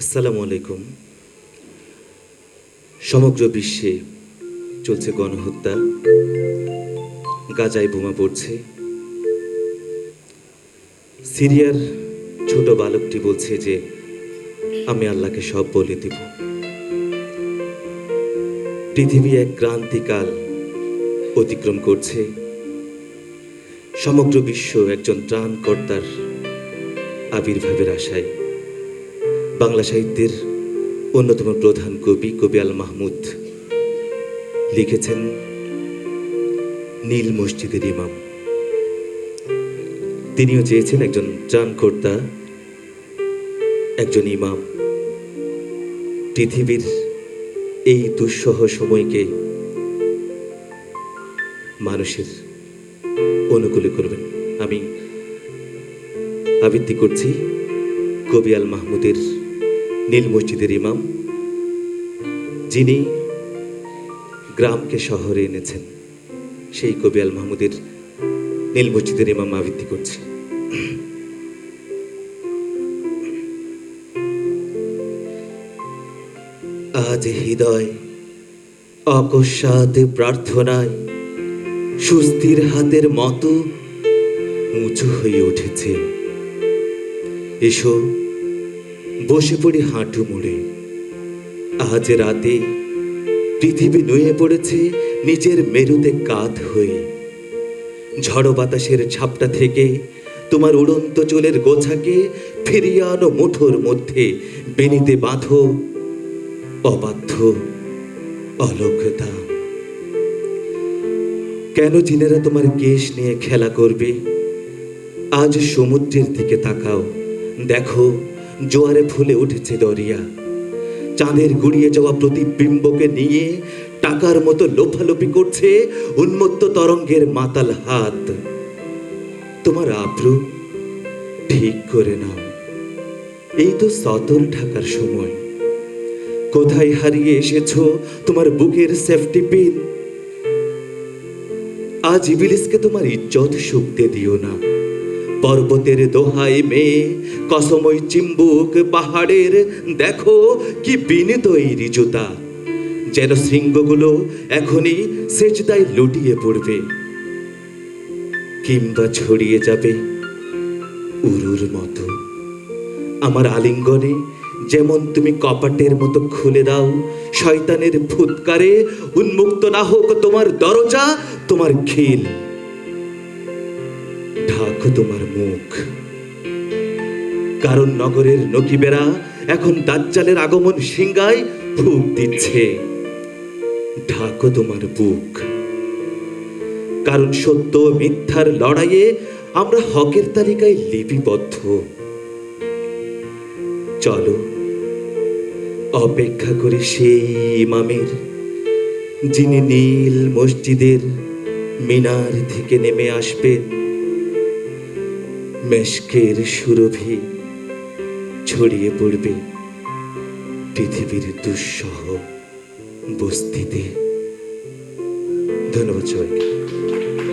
আসসালামু আলাইকুম। সমগ্র বিশ্বে চলছে গণহত্যা। গাজায় বোমা পড়ছে। সিরিয়ার ছোট বালকটি বলছে যে, আমি আল্লাহকে সব বলে দিব। পৃথিবী এক ক্রান্তিকাল অতিক্রম করছে। সমগ্র বিশ্ব একজন ত্রাণকর্তার আবির্ভাবের আশায়। বাংলা সাহিত্যের অন্যতম প্রধান কবি কবি আল মাহমুদ লিখেছেন নীল মসজিদের ইমাম। তিনিও চেয়েছেন একজন ত্রাণকর্তা, একজন ইমাম। পৃথিবীর এই দুঃসহ সময়কে মানুষের অনুকূলে করবেন। আমি আবৃত্তি করছি কবি আল মাহমুদের নীল মসজিদের ইমাম, যিনি গ্রামকে শহরে এনেছেন, সেই কবি আল মাহমুদের নীল মসজিদের ইমাম আবৃত্তি করছি। আজ হৃদয় অকস্মাৎ প্রার্থনায় সুস্থির হাতের মতো উঁচু হয়ে উঠেছে। এসো বসে পড়ি হাঁটু মুড়ে। আজ রাতে পৃথিবী নুয়ে পড়েছে নিজের মেরুতে কাত হয়ে। ঝড়ো বাতাসের ছাপটা থেকে তোমার উড়ন্ত চুলের গোছাকে ফিরিয়ে আনো মুঠোর মধ্যে বেনিতে বাঁধো অবাধ্য অলক্ষতা কেন জিনেরা তোমার কেশ নিয়ে খেলা করবে? আজ সমুদ্রের দিকে তাকাও, দেখো জোয়ারে ফুলে উঠেছে দরিয়া। চাঁদের গুড়িয়ে যাওয়া প্রতিবিম্বকে নিয়ে টাকার মতো লোফালোপি করছে উন্মত্ত তরঙ্গের মাতাল হাত। তোমার আব্রু ঠিক করে নাও। এই তো সতর ঢাকার সময়। কোথায় হারিয়ে এসেছ তোমার বুকের সেফটি পিন আজ ইবিলিসকে তোমার ইজ্জত শুকতে দিও না। পর্বতের দোহাই মেয়ে, কসময় চিম্বুক পাহাড়ের, দেখো কি বিনীত এই রিজুতা যেন শৃঙ্গগুলো এখনই সেজদায় লুটিয়ে পড়বে। কিংবা ছড়িয়ে যাবে উরুর মতো। আমার আলিঙ্গনে যেমন তুমি কপাটের মতো খুলে দাও, শয়তানের ফুৎকারে উন্মুক্ত না হোক তোমার দরজা, তোমার খিল। ঢাকো তোমার মুখ। কারণ নগরের নকিবেরা এখন দাজ্জালের আগমন সিংগায় ফুক দিচ্ছে। ঢাকো তোমার বুক। কারণ সত্য মিথ্যার লড়াইয়ে আমরা হকের তালিকায় লিপিবদ্ধ। চলো, অপেক্ষা করি সেই ইমামের, যিনি নীল মসজিদের মিনার থেকে নেমে আসবেন। মেশকের সুরভি ছড়িয়ে পড়বে পৃথিবীর দুঃসহ বস্তিতে। ধন্যবাদ সবাইকে।